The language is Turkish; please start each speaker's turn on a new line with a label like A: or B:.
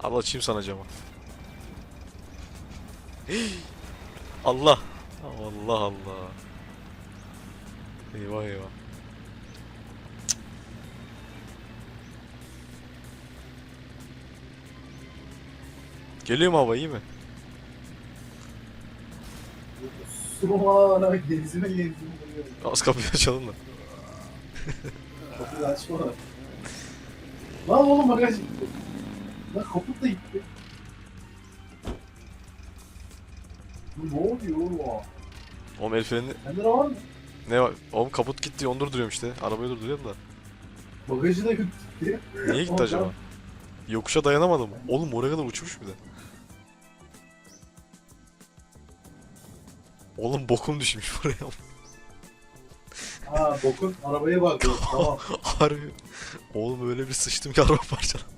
A: Al açayım sana camı. Allah. Allah Allah. Eyvah eyvah. Cık. Geliyor mu hava iyi mi?
B: Sumara gezime gezime duruyorum.
A: Az kapıyı açalım da.
B: Kapıyı açma. Lan oğlum bagaj gitti. Lan kaput da gitti. Bu ne oluyor oğlum?
A: Oğlum el freni
B: Sende de var mı?
A: ne var? Oğlum kaput gitti onu durduruyorum işte. Arabayı durduruyorum da.
B: Bagajı da gitti.
A: Niye gitti
B: Oğlum,
A: acaba? Yokuşa dayanamadım. Oğlum oraya kadar uçmuş bir de. Oğlum bokum düşmüş buraya.
B: Ha bokun arabaya bakıyor. Tamam.
A: Harbi. Oğlum öyle bir sıçtım ki araba parçalandı.